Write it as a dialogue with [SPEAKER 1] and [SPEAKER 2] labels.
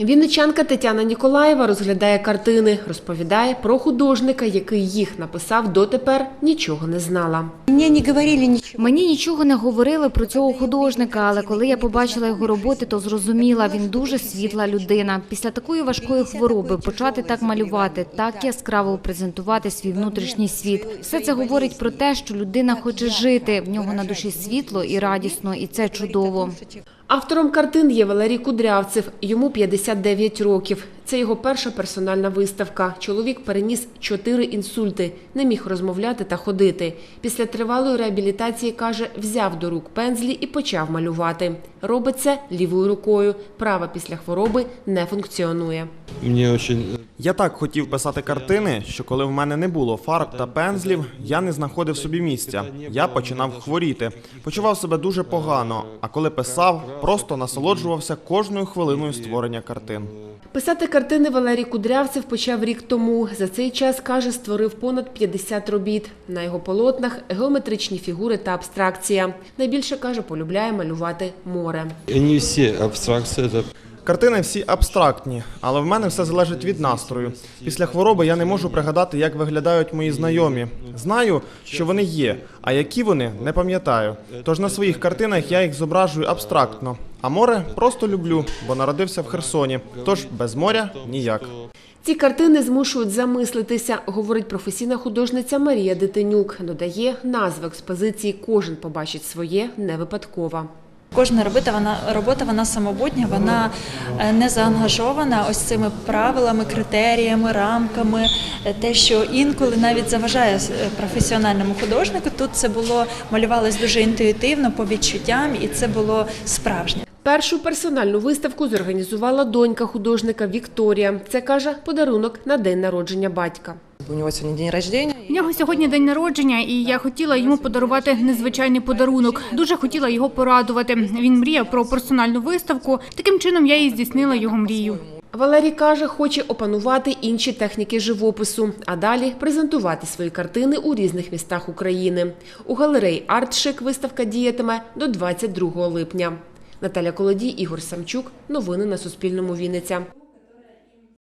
[SPEAKER 1] Вінничанка Тетяна Ніколаєва розглядає картини, розповідає про художника, який їх написав дотепер, нічого не знала.
[SPEAKER 2] Мне не говорили ничего.
[SPEAKER 3] Мені нічого не говорили про цього художника, але коли я побачила його роботи, то зрозуміла, він дуже світла людина. Після такої важкої хвороби почати так малювати, так яскраво презентувати свій внутрішній світ. Все це говорить про те, що людина хоче жити. В нього на душі світло і радісно, і це чудово.
[SPEAKER 1] Автором картин є Валерій Кудрявцев. Йому 59 років. Це його перша персональна виставка. Чоловік переніс чотири інсульти, не міг розмовляти та ходити. Після тривалої реабілітації, каже, взяв до рук пензлі і почав малювати. Робить це лівою рукою. Права після хвороби не функціонує.
[SPEAKER 4] Очень
[SPEAKER 5] Я так хотів писати картини, що коли в мене не було фарб та пензлів, я не знаходив собі місця. Я починав хворіти, почував себе дуже погано. А коли писав, просто насолоджувався кожною хвилиною створення картин.
[SPEAKER 1] Писати картини Валерій Кудрявцев почав рік тому. За цей час, каже, створив понад 50 робіт. На його полотнах геометричні фігури та абстракція. Найбільше, каже, полюбляє малювати море.
[SPEAKER 4] Не всі абстракції.
[SPEAKER 5] Картини всі абстрактні, але в мене все залежить від настрою. Після хвороби я не можу пригадати, як виглядають мої знайомі. Знаю, що вони є, а які вони не пам'ятаю. Тож на своїх картинах я їх зображую абстрактно. А море просто люблю, бо народився в Херсоні. Тож без моря ніяк.
[SPEAKER 1] Ці картини змушують замислитися, говорить професійна художниця Марія Дитинюк. Додає, назва експозиції «Кожен побачить своє» не випадкова.
[SPEAKER 6] Кожна робота вона робота вона самобутня, вона е, не заангажована ось цими правилами, критеріями, рамками. Е, Те, що інколи навіть заважає е, професіональному художнику. Тут це було малювалось дуже інтуїтивно, по відчуттям, і це було справжнє.
[SPEAKER 1] Першу персональну виставку зорганізувала донька художника Вікторія. Це, каже, подарунок на день народження батька.
[SPEAKER 2] У него сегодня день рождения.
[SPEAKER 7] У нього сьогодні день народження, і я хотіла йому подарувати незвичайний подарунок. Дуже хотіла його порадувати. Він мріяв про персональну виставку. Таким чином я і здійснила його мрію.
[SPEAKER 1] Валерій каже, хоче опанувати інші техніки живопису, а далі презентувати свої картини у різних містах України. У галереї «Артшик» виставка діятиме до 22 липня. Наталя Колодій, Ігор Самчук. Новини на Суспільному. Вінниця.